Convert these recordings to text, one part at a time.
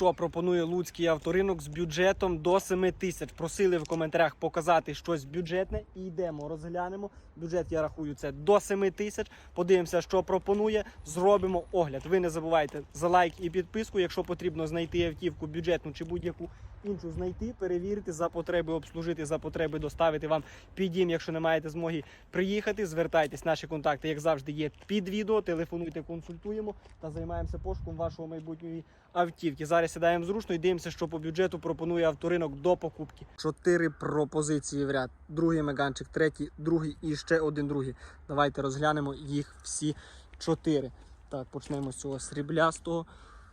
що пропонує Луцький авторинок з бюджетом до 7 тисяч. Просили в коментарях показати щось бюджетне. І йдемо, розглянемо. Бюджет, я рахую, це до 7 тисяч. Подивимося, що пропонує. Зробимо огляд. Ви не забувайте за лайк і підписку. Якщо потрібно знайти автівку бюджетну чи будь-яку іншу знайти, перевірити за потреби, обслужити за потреби, доставити вам під дім. Якщо не маєте змоги приїхати, звертайтесь. Наші контакти, як завжди, є під відео. Телефонуйте, консультуємо та займаємося пошуком вашого майбутньої автівки. Зараз сідаємо зручно і дивимося, що по бюджету пропонує авторинок до покупки. Чотири пропозиції в ряд. Другий меганчик, третій, другий і ще один другий. Давайте розглянемо їх всі чотири. Так, почнемо з цього сріблястого.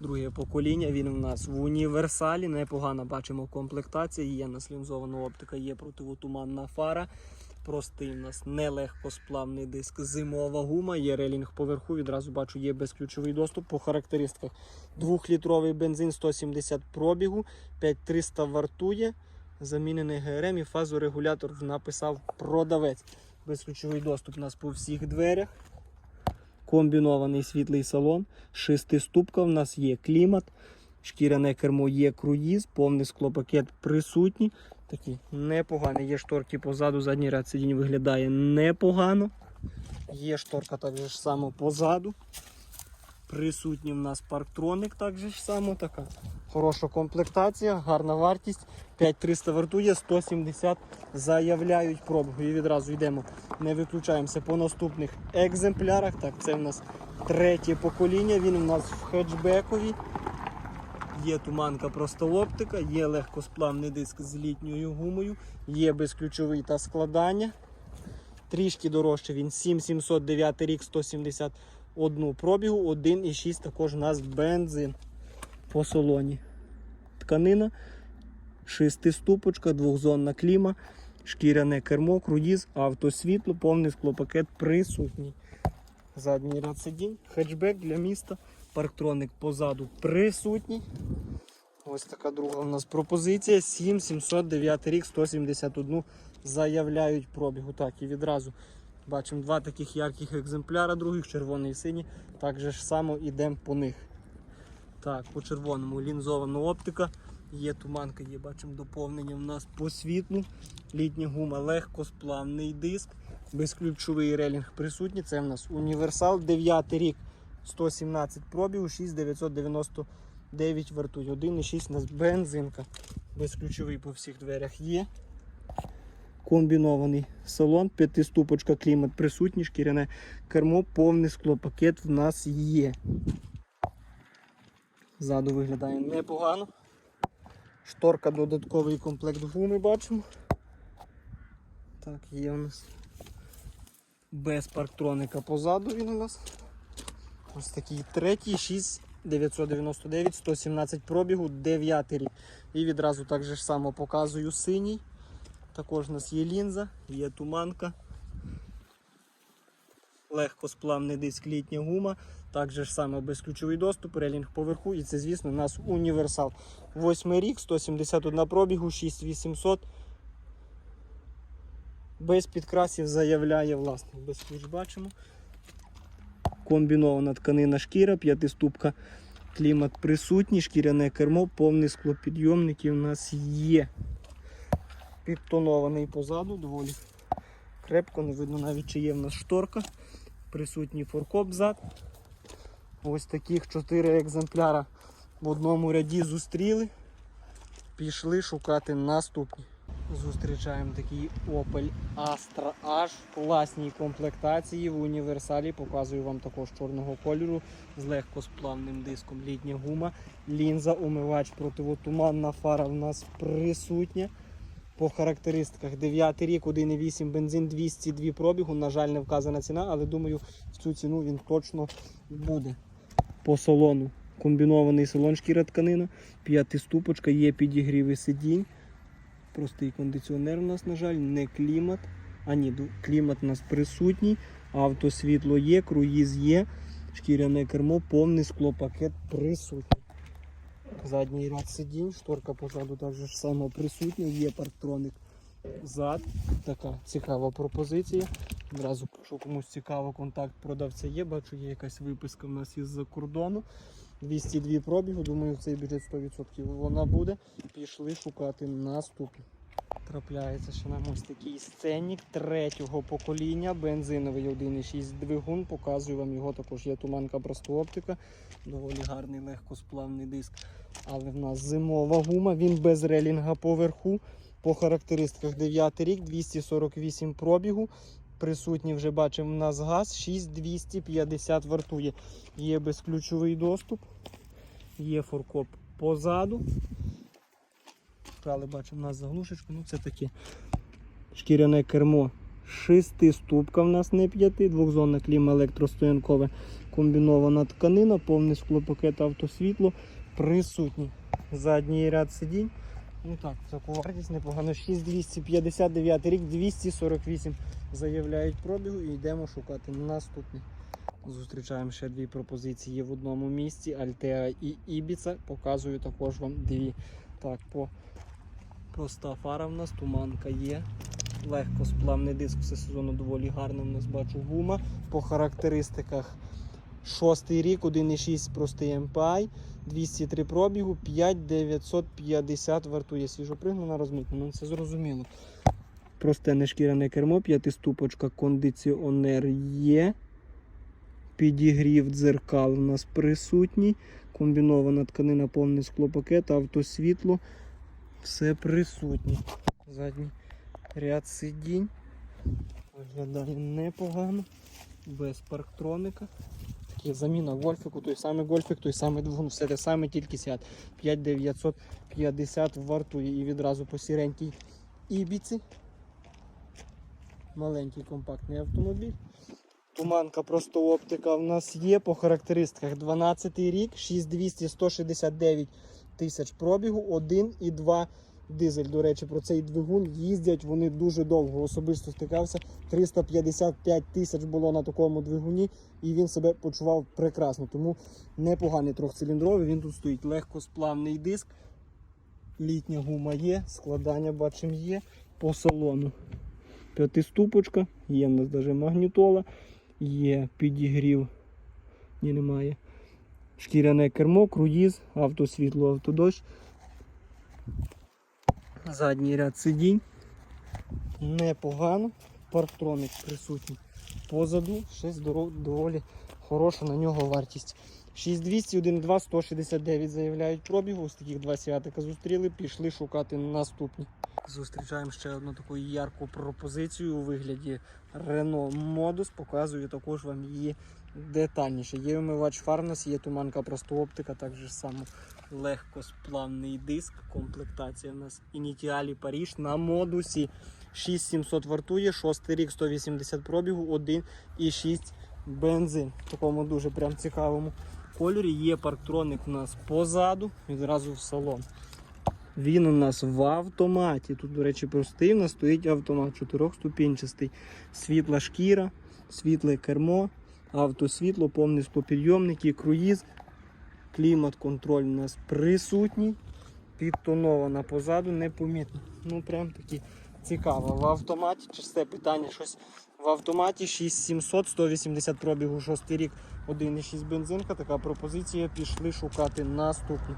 Друге покоління, він у нас в універсалі. Непогано бачимо комплектація. Є наслінзована оптика, є противотуманна фара. Простий у нас нелегкосплавний диск, зимова гума, є релінг поверху. Відразу бачу, є безключовий доступ. По характеристиках 2-літровий бензин 170 пробігу, 5300 вартує. Замінений ГРМ і фазорегулятор написав продавець. Безключовий доступ у нас по всіх дверях. Комбінований світлий салон, шестиступка в нас є клімат, шкіряне кермо є круїз, повний склопакет присутній. Такий непоганий. Є шторки позаду, задній ряд сидінь виглядає непогано. Є шторка так само позаду. Присутній в нас парктроник, так же ж само така. Хороша комплектація, гарна вартість. 5300 вартує, 170 заявляють пробігу. І відразу йдемо. Не виключаємося по наступних екземплярах. Так, це в нас третє покоління. Він у нас в хетчбекові. Є туманка просто оптика, є легкосплавний диск з літньою гумою, є безключовий та складання. Трішки дорожче він 7709 рік, 171 пробігу, 1,6 також у нас бензин по салоні. Тканина, шестиступочка, двохзонна кліма, шкіряне кермо, круїз, автосвітло, повний склопакет присутній. Задній ряд сидінь, хетчбек для міста, парктроник позаду присутній. Ось така друга у нас пропозиція. 7709 рік, 171 заявляють пробігу. Так, і відразу бачимо два таких ярких екземпляра, других, червоний і синій. Так же ж само йдемо по них. Так, по червоному лінзована оптика. Є туманка, є, бачимо доповнення у нас по світлу. Літня гума, легкосплавний диск, безключовий релінг присутній. Це в нас універсал, 9 рік, 117 пробігу, 6999 вартує. 1,6 у нас бензинка. Безключовий по всіх дверях є. Комбінований салон, п'ятиступочка клімат присутній, шкіряне кермо, повний склопакет в нас є. Ззаду виглядає непогано. Шторка додатковий комплект гуми бачимо. Так, є у нас без парктроника позаду він у нас. Ось такий третій, 6 999, 117 пробігу, 9 рік. І відразу так же ж само показую синій. Також у нас є лінза, є туманка. Легкосплавний диск літня гума. Також ж саме безключовий доступ, релінг поверху. І це, звісно, у нас універсал. Восьмий рік, 171 пробігу, 6800. Без підкрасів заявляє власник. Без ключ бачимо. Комбінована тканина шкіра, п'ятиступка, клімат присутній, шкіряне кермо, повний склопідйомник і у нас є. Підтонований позаду, доволі крепко, не видно навіть чи є в нас шторка. Присутній форкоп зад. Ось таких чотири екземпляра в одному ряді зустріли. Пішли шукати наступні. Зустрічаємо такий Opel Astra H в класній комплектації в універсалі. Показую вам також чорного кольору з легкосплавним диском. Літня гума, лінза, умивач, противотуманна фара в нас присутня. По характеристиках 9 рік, 1,8 бензин, 202 пробігу. На жаль, не вказана ціна, але думаю, в цю ціну він точно буде. По салону комбінований салон шкіра тканина, п'ятиступочка, є підігріви сидінь. Простий кондиціонер у нас, на жаль, не клімат. А ні, клімат у нас присутній, автосвітло є, круїз є, шкіряне кермо, повний склопакет присутній. Задній ряд сидінь, шторка позаду так же присутня, є парктроник зад. Така цікава пропозиція. Одразу, якщо комусь цікаво, контакт продавця є. Бачу, є якась виписка в нас із-за кордону. 202 пробігу. Думаю, цей бюджет 100% вона буде. Пішли шукати наступну. Трапляється ще нам ось такий сценік третього покоління, бензиновий 1,6 двигун. Показую вам його також. Є туманка просто оптика, доволі гарний легкосплавний диск. Але в нас зимова гума, він без релінга поверху. По характеристиках 9 рік, 248 пробігу. Присутній вже бачимо в нас газ, 6250 вартує. Є безключовий доступ, є форкоп позаду. Але бачимо в нас заглушечку, ну це таке шкіряне кермо. Шестиступка в нас не п'яти, двохзонна кліма електростоянкове, комбінована тканина, повний склопакет автосвітло, присутній задній ряд сидінь. Ну так, таку вартість непогано. 6259 рік, 248 заявляють пробігу і йдемо шукати наступний. Зустрічаємо ще дві пропозиції в одному місці. Альтеа і Ібіца. Показую також вам дві. Так, по проста фара в нас, туманка є. Легко сплавний диск все сезону доволі гарно в нас бачу гума. По характеристиках шостий рік, 1,6 простий MPI, 203 пробігу, 5950 вартує. Свіжопригнана розмитнена, ну це зрозуміло. Просте нешкіряне кермо, п'ятиступочка, кондиціонер є. Підігрів дзеркал у нас присутній. Комбінована тканина, повний склопакет, автосвітло. Все присутнє. Задній ряд сидінь. Виглядає непогано. Без парктроника. Такі заміна гольфіку, той самий гольфік, той самий двигун, все те саме, тільки сяд. 5950 вартує і відразу по сіренькій ібіці. Маленький компактний автомобіль. Туманка просто оптика в нас є по характеристиках 12 рік, 6200 169 тисяч пробігу, 1,2 дизель. До речі, про цей двигун їздять вони дуже довго. Особисто стикався. 355 тисяч було на такому двигуні, і він себе почував прекрасно. Тому непоганий трьохциліндровий. Він тут стоїть легкосплавний диск. Літня гума є, складання бачимо є по салону. П'ятиступочка, є в нас навіть магнітола, є підігрів. Ні, немає. Шкіряне кермо, круїз, автосвітло, автодощ. Задній ряд сидінь. Непогано. Парктроник присутній позаду. Здоров- доволі хороша на нього вартість. 6200, 1.2, 169 заявляють пробігу. Ось таких два святика зустріли, пішли шукати наступні. Зустрічаємо ще одну таку ярку пропозицію у вигляді Renault Modus. Показую також вам її детальніше. Є вимивач фар, у нас є туманка просто оптика, так же само легкосплавний диск. Комплектація в нас Initiali Паріж на модусі 6700 вартує, 6 рік 180 пробігу, 1,6 бензин. В такому дуже прям цікавому кольорі. Є парктроник у нас позаду, відразу в салон. Він у нас в автоматі. Тут, до речі, простий, у нас стоїть автомат чотирьохступінчастий. Світла шкіра, світле кермо, автосвітло, повний склопідйомник і круїз. Клімат контроль у нас присутній. Підтонована позаду, непомітно. Ну, прям такі цікаво. В автоматі чисте питання щось в автоматі 6700, 180 пробігу, 6 рік, 1,6 бензинка. Така пропозиція. Пішли шукати наступну.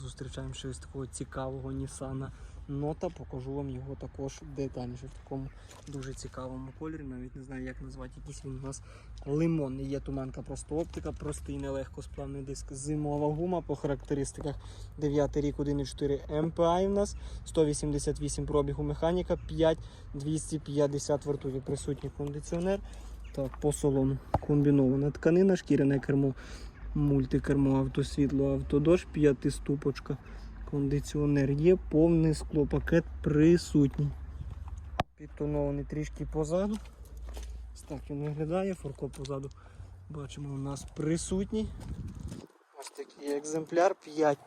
Зустрічаємо щось такого цікавого Nissan Нота. Покажу вам його також детальніше в такому дуже цікавому кольорі. Навіть не знаю, як назвати якийсь він у нас лимонний. Є туманка просто оптика, простий нелегко сплавний диск. Зимова гума по характеристиках. 9 рік 1,4 MPI у нас, 188 пробігу механіка, 5250 вартує присутній кондиціонер. Так, по салону комбінована тканина, шкіряне кермо, мультикермо, автосвітло, автодощ, п'ятиступочка. Кондиціонер є, повний склопакет присутній. Підтонований трішки позаду. Так він виглядає, форко позаду. Бачимо, у нас присутній. Ось такий екземпляр 5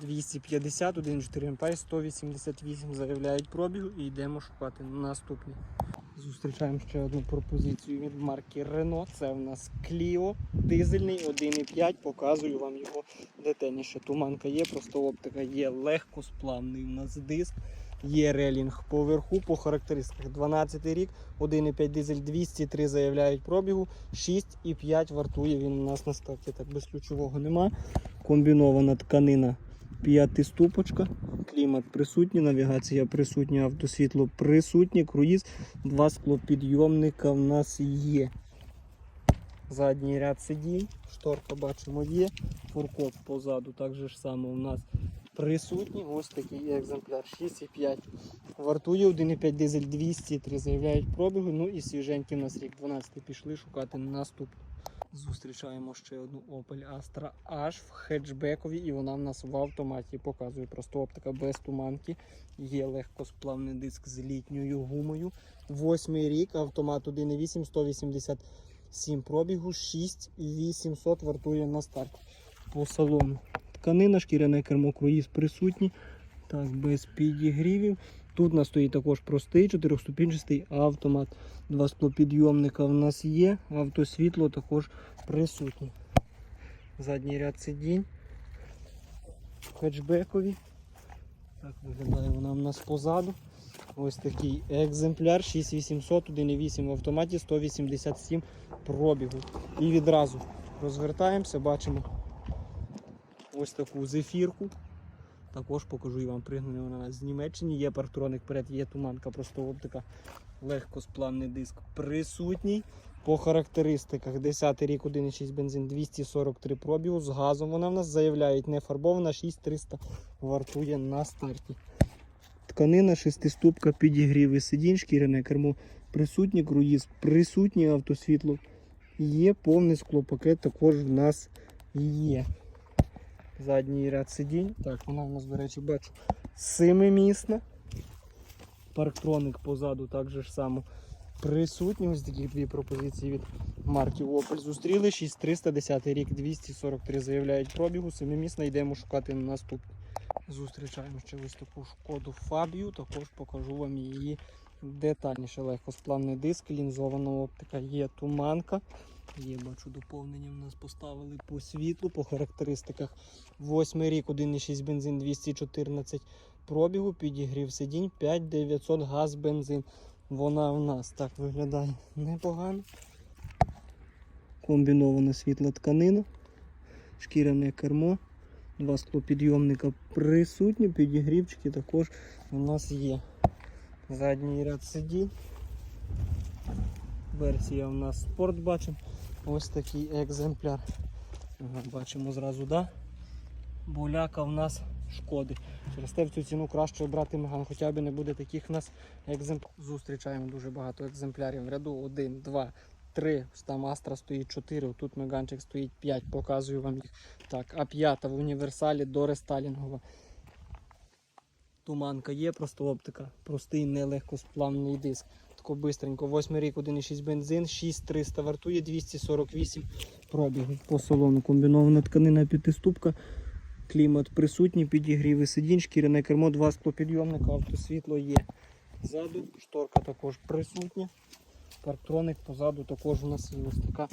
250, 1,4 ампер, 188 заявляють пробігу і йдемо шукати наступний. Зустрічаємо ще одну пропозицію від марки Renault. Це в нас Clio, дизельний 1,5. Показую вам його детальніше. Туманка є, просто оптика є легкосплавний у нас диск. Є релінг поверху по характеристиках 12 рік, 1,5 дизель 203 заявляють пробігу, 6,5 вартує він у нас на старті. Так без ключового нема. комбінована тканина п'ятиступочка, клімат присутній, навігація присутня, автосвітло присутнє, круїз, два склопідйомника в нас є. Задній ряд сидінь, шторка бачимо є, фуркоп позаду так же ж само у нас присутній. Ось такий екземпляр 6,5. Вартує 1,5 дизель 203, заявляють пробігу. Ну і свіженький у нас рік 12 пішли шукати наступну. Зустрічаємо ще одну Opel Astra H в хеджбекові, і вона в нас в автоматі показує просто оптика без туманки. Є легкосплавний диск з літньою гумою. Восьмий рік, автомат 1,8, 187 пробігу, 6800 вартує на старті. По салону. Тканина, шкіряне кермо, круїз присутні. Так, без підігрівів. Тут у нас стоїть також простий чотирьохступінчастий автомат. Два склопідйомника в нас є, автосвітло також присутнє. Задній ряд сидінь. Хетчбекові. Так виглядає вона в нас позаду. Ось такий екземпляр 6800, 1,8 в автоматі, 187 пробігу. І відразу розвертаємося, бачимо ось таку зефірку. Також покажу і вам пригнана вона з Німеччини. Є парктроник перед, є туманка, просто оптика. Легкосплавний диск присутній. По характеристиках 10 рік 1,6 бензин 243 пробігу. З газом вона в нас заявляють не фарбована, 6300 вартує на старті. Тканина, шестиступка, підігріви сидінь, шкіряне кермо присутнє, круїз присутнє, автосвітло є, повний склопакет також в нас є. Задній ряд сидінь. Так, вона у нас, до речі, бачу, семимісна. Парктроник позаду так же ж само присутній. Ось такі дві пропозиції від марки Opel зустріли. 6310 рік 243 заявляють пробігу. Семимісна йдемо шукати наступну. Зустрічаємо ще ось таку шкоду Фабію. Також покажу вам її детальніше. Легкосплавний диск, лінзована оптика, є туманка. Є, бачу, доповнення в нас поставили по світлу, по характеристиках. Восьмий рік, 1,6 бензин 214 пробігу, підігрів сидінь, 5900 газ бензин. Вона в нас так виглядає непогано. Комбінована світла тканина, шкіряне кермо, два склопідйомника присутні, підігрівчики також у нас є. Задній ряд сидінь. Версія у нас спорт бачимо. Ось такий екземпляр. Бачимо зразу, да? Буляка в нас шкоди. Через те в цю ціну краще брати меган, хоча б не буде таких в нас екземплярів. Зустрічаємо дуже багато екземплярів в ряду. Один, два, три. Там Астра стоїть 4, тут меганчик стоїть 5, показую вам їх. Так, а п'ята в універсалі до рестайлінгова. Туманка є, просто оптика, простий нелегкосплавний диск. Тако бистренько. 8 рік, 1,6 бензин, 6300 вартує, 248 пробігу. По салону комбінована тканина п'ятиступка. Клімат присутній, підігріви сидінь, шкіряне кермо, два склопідйомника, автосвітло є. Ззаду шторка також присутня. Парктроник позаду також у нас є ось така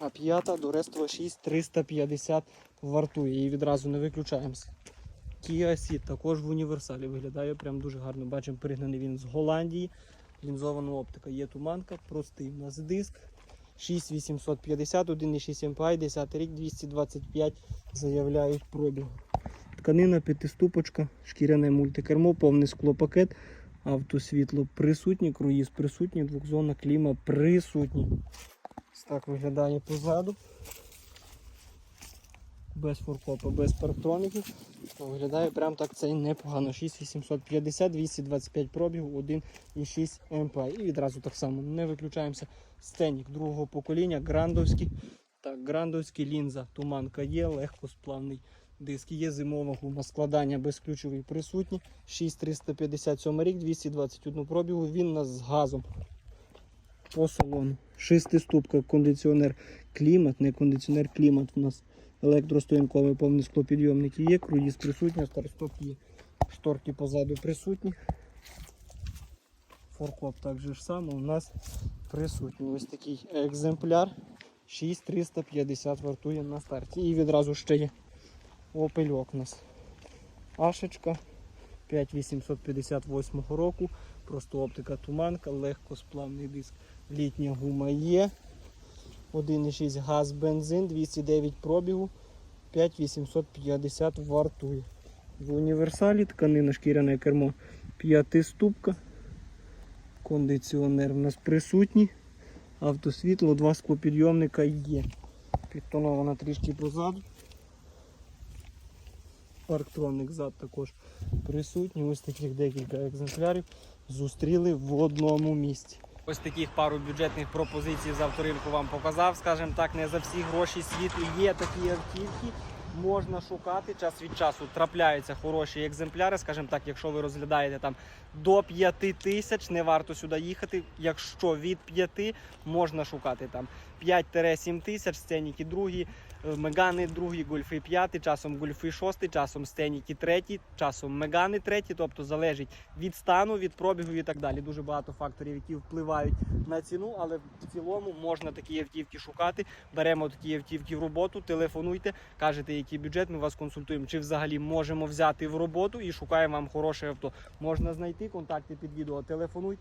А5 до Рестова 6350 вартує. І відразу не виключаємося. Kia Ceed також в універсалі виглядає прям дуже гарно. Бачимо, пригнаний він з Голландії. Лінзована оптика, є туманка, простий у нас диск. 6850, 1,6 MPI, 10 рік, 225 заявляють пробіг. Тканина, п'ятиступочка, шкіряне мультикермо, повний склопакет, автосвітло присутнє, круїз присутній, двохзонна кліма присутні. Ось так виглядає позаду. Без фуркопа, без парктроників. Виглядає прям так це непогано. 6850, 225 пробігу, 1,6 МП. І відразу так само не виключаємося. Сценік другого покоління, грандовський. Так, грандовський лінза, туманка є, легкосплавний диск. Є зимова гума складання безключовий присутні. 6357 рік, 221 пробігу. Він нас з газом по салону. Шестиступка, кондиціонер клімат, не кондиціонер клімат у нас. Електростоянковий повний склопідйомник є, круїз присутній, старт-стоп є. Шторки позаду присутні. Форкоп так же ж само у нас присутній. Ось такий екземпляр. 6350 вартує на старті. І відразу ще є опельок у нас. Ашечка 5858 року. Просто оптика туманка, легкосплавний диск. Літня гума є. 1,6 газ бензин, 209 пробігу. 5850 вартує. В універсалі тканина шкіряне кермо. П'ятиступка. Кондиціонер в нас присутній. Автосвітло, два склопідйомника є. Підтонована трішки позаду. Парктроник зад також присутній. Ось таких декілька екземплярів зустріли в одному місці. Ось таких пару бюджетних пропозицій з авторинку вам показав. Скажімо так, не за всі гроші світу є такі автівки. Можна шукати час від часу. Трапляються хороші екземпляри. Скажімо так, якщо ви розглядаєте там до 5 тисяч, не варто сюди їхати. Якщо від 5, можна шукати там 5-7 тисяч, сценіки другі, мегани другі, гольфи 5, часом гольфи 6, часом сценіки 3, часом мегани 3, тобто залежить від стану, від пробігу і так далі. Дуже багато факторів, які впливають на ціну, але в цілому можна такі автівки шукати. Беремо такі автівки в роботу, телефонуйте, кажете, який бюджет, ми вас консультуємо, чи взагалі можемо взяти в роботу і шукаємо вам хороше авто. Можна знайти контакти під відео, телефонуйте.